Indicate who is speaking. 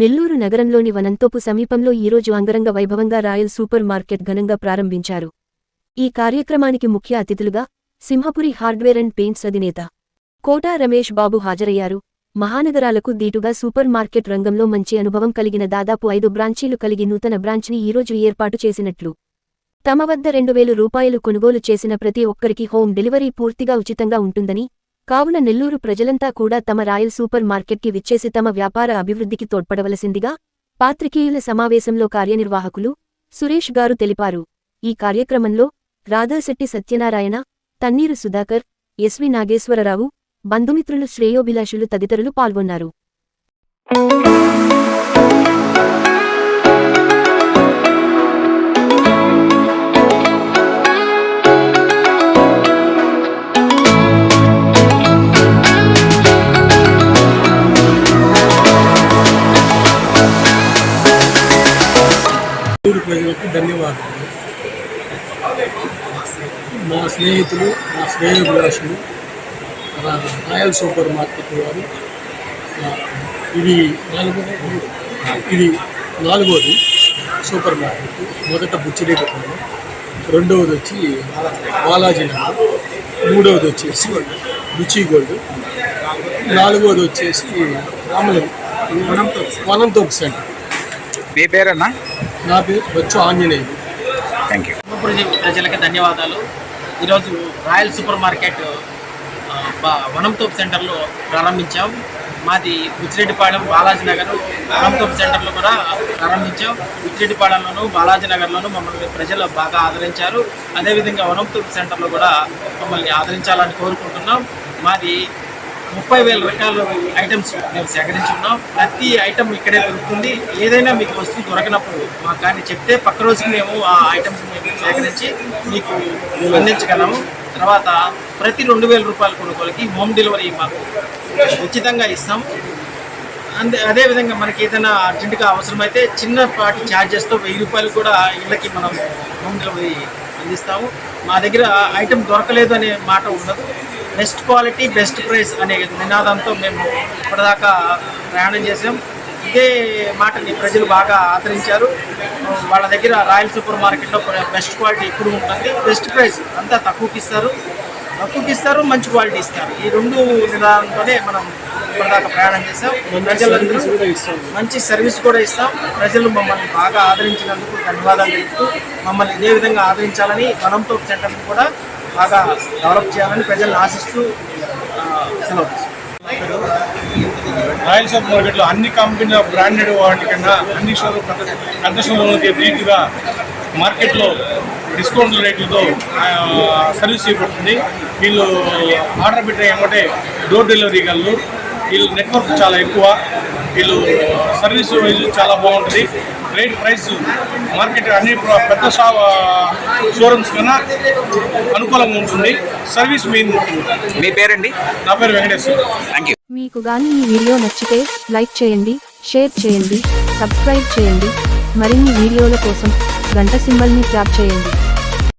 Speaker 1: నెల్లూరు నగరంలోని వనంతోపు సమీపంలో ఈరోజు అంగరంగ వైభవంగా రాయల్ సూపర్ మార్కెట్ ఘనంగా ప్రారంభించారు ఈ కార్యక్రమానికి ముఖ్య అతిథులుగా సింహపురి హార్డ్వేర్ అండ్ పెయింట్స్ అధినేత కోటా రమేష్ బాబు హాజరయ్యారు మహానగరాలకు దీటుగా సూపర్ మార్కెట్ రంగంలో మంచి అనుభవం కలిగిన దాదాపు ఐదు బ్రాంచీలు కలిగి నూతన బ్రాంచ్ని ఈరోజు ఏర్పాటు చేసినట్లు తమ వద్ద రెండు వేలు రూపాయలు కొనుగోలు చేసిన ప్రతి ఒక్కరికి హోమ్ డెలివరీ పూర్తిగా ఉచితంగా ఉంటుందని కావున నెల్లూరు ప్రజలంతా కూడా తమ రాయల్ సూపర్ మార్కెట్కి విచ్చేసి తమ వ్యాపార అభివృద్ధికి తోడ్పడవలసిందిగా పాత్రికేయుల సమావేశంలో కార్యనిర్వాహకులు సురేష్ గారు తెలిపారు ఈ కార్యక్రమంలో రాధాశెట్టి సత్యనారాయణ తన్నీరు సుధాకర్ ఎస్వి నాగేశ్వరరావు బంధుమిత్రులు శ్రేయోభిలాషులు తదితరులు పాల్గొన్నారు
Speaker 2: ఊరు ప్రజలకు ధన్యవాదాలు మా స్నేహితులు మా స్నేహాభిలాషులు రాయల్ సూపర్ మార్కెట్ వారు ఇది నాలుగో ఇది నాలుగోది సూపర్ మార్కెట్ మొదట బుచ్చిరేటపాలెం రెండవది వచ్చి బాలాజీ మూడవది వచ్చేసి బుచ్చి గోల్డ్ నాలుగవది వచ్చేసి రామలం మనం వనంతో సెంటర్ మీ పేరన్నా నా పేరు బొచ్చు ఆంజనేయుడు
Speaker 3: థ్యాంక్ యూ
Speaker 4: ప్రజలకు ధన్యవాదాలు ఈరోజు రాయల్ సూపర్ మార్కెట్ వనంతోపు సెంటర్లో ప్రారంభించాం మాది ఉచ్చిరెడ్డిపాళెం బాలాజీ నగర్ వనంతోపు సెంటర్లో కూడా ప్రారంభించాం ఉచ్చిరెడ్డిపాళెంలోను బాలాజీ నగర్లోను మమ్మల్ని ప్రజలు బాగా ఆదరించారు అదేవిధంగా వనంతోపు సెంటర్లో కూడా మమ్మల్ని ఆదరించాలని కోరుకుంటున్నాం మాది ముప్పై వేల రకాల ఐటమ్స్ మేము సేకరించి ఉన్నాం ప్రతి ఐటమ్ ఇక్కడే దొరుకుతుంది ఏదైనా మీకు వస్తువు దొరకనప్పుడు మాకు కానీ చెప్తే పక్క రోజుకి మేము ఆ ఐటమ్స్ మేము సేకరించి మీకు అందించగలము తర్వాత ప్రతి రెండు వేల రూపాయల కొనుగోలకి హోమ్ డెలివరీ మాకు ఉచితంగా ఇస్తాం అందు అదేవిధంగా మనకి ఏదైనా అర్జెంటుగా అవసరమైతే చిన్నపాటి ఛార్జెస్తో వెయ్యి రూపాయలు కూడా ఇళ్ళకి మనం హోమ్ డెలివరీ అందిస్తాము మా దగ్గర ఐటెం దొరకలేదు అనే మాట ఉండదు బెస్ట్ క్వాలిటీ బెస్ట్ ప్రైస్ అనే నినాదంతో మేము ఇప్పటిదాకా ప్రయాణం చేసాం ఇదే మాటని ప్రజలు బాగా ఆదరించారు వాళ్ళ దగ్గర రాయల్ సూపర్ మార్కెట్లో బెస్ట్ క్వాలిటీ ఇప్పుడు ఉంటుంది బెస్ట్ ప్రైస్ అంతా తక్కువకి ఇస్తారు తక్కువకి ఇస్తారు మంచి క్వాలిటీ ఇస్తారు ఈ రెండు నినాదంతోనే మనం ఇప్పటిదాకా ప్రయాణం చేసాం ప్రజలందరూ మంచి సర్వీస్ కూడా ఇస్తాం ప్రజలు మమ్మల్ని బాగా ఆదరించినందుకు ధన్యవాదాలు చెప్తూ మమ్మల్ని ఇదే విధంగా ఆదరించాలని మనంతో సెంటర్ని కూడా బాగా డెవలప్ చేయాలని ప్రజలు ఆశిస్తూ సెలవు
Speaker 5: రాయల్ షాప్ మార్కెట్లో అన్ని కంపెనీల బ్రాండెడ్ వాటి కన్నా అన్ని షోరూమ్ పెద్ద షోరూమ్లకి రీతిగా మార్కెట్లో డిస్కౌంట్ రేట్లతో సర్వీస్ చేయబడుతుంది వీళ్ళు ఆర్డర్ పెట్టిన ఏమంటే డోర్ డెలివరీ గల్లు వీళ్ళు నెట్వర్క్ చాలా ఎక్కువ వీళ్ళు సర్వీస్ చాలా బాగుంటుంది రేట్ ప్రైస్ మార్కెట్ అన్ని పెద్ద షోరూమ్స్ కన్నా అనుకూలంగా ఉంటుంది సర్వీస్ మెయిన్ మీ పేరండి నా పేరు వెంకటేశ్వర్
Speaker 3: థ్యాంక్ యూ
Speaker 6: మీకు కానీ ఈ వీడియో నచ్చితే లైక్ చేయండి షేర్ చేయండి సబ్స్క్రైబ్ చేయండి మరిన్ని వీడియోల కోసం గంట సింబల్ని ట్యాప్ చేయండి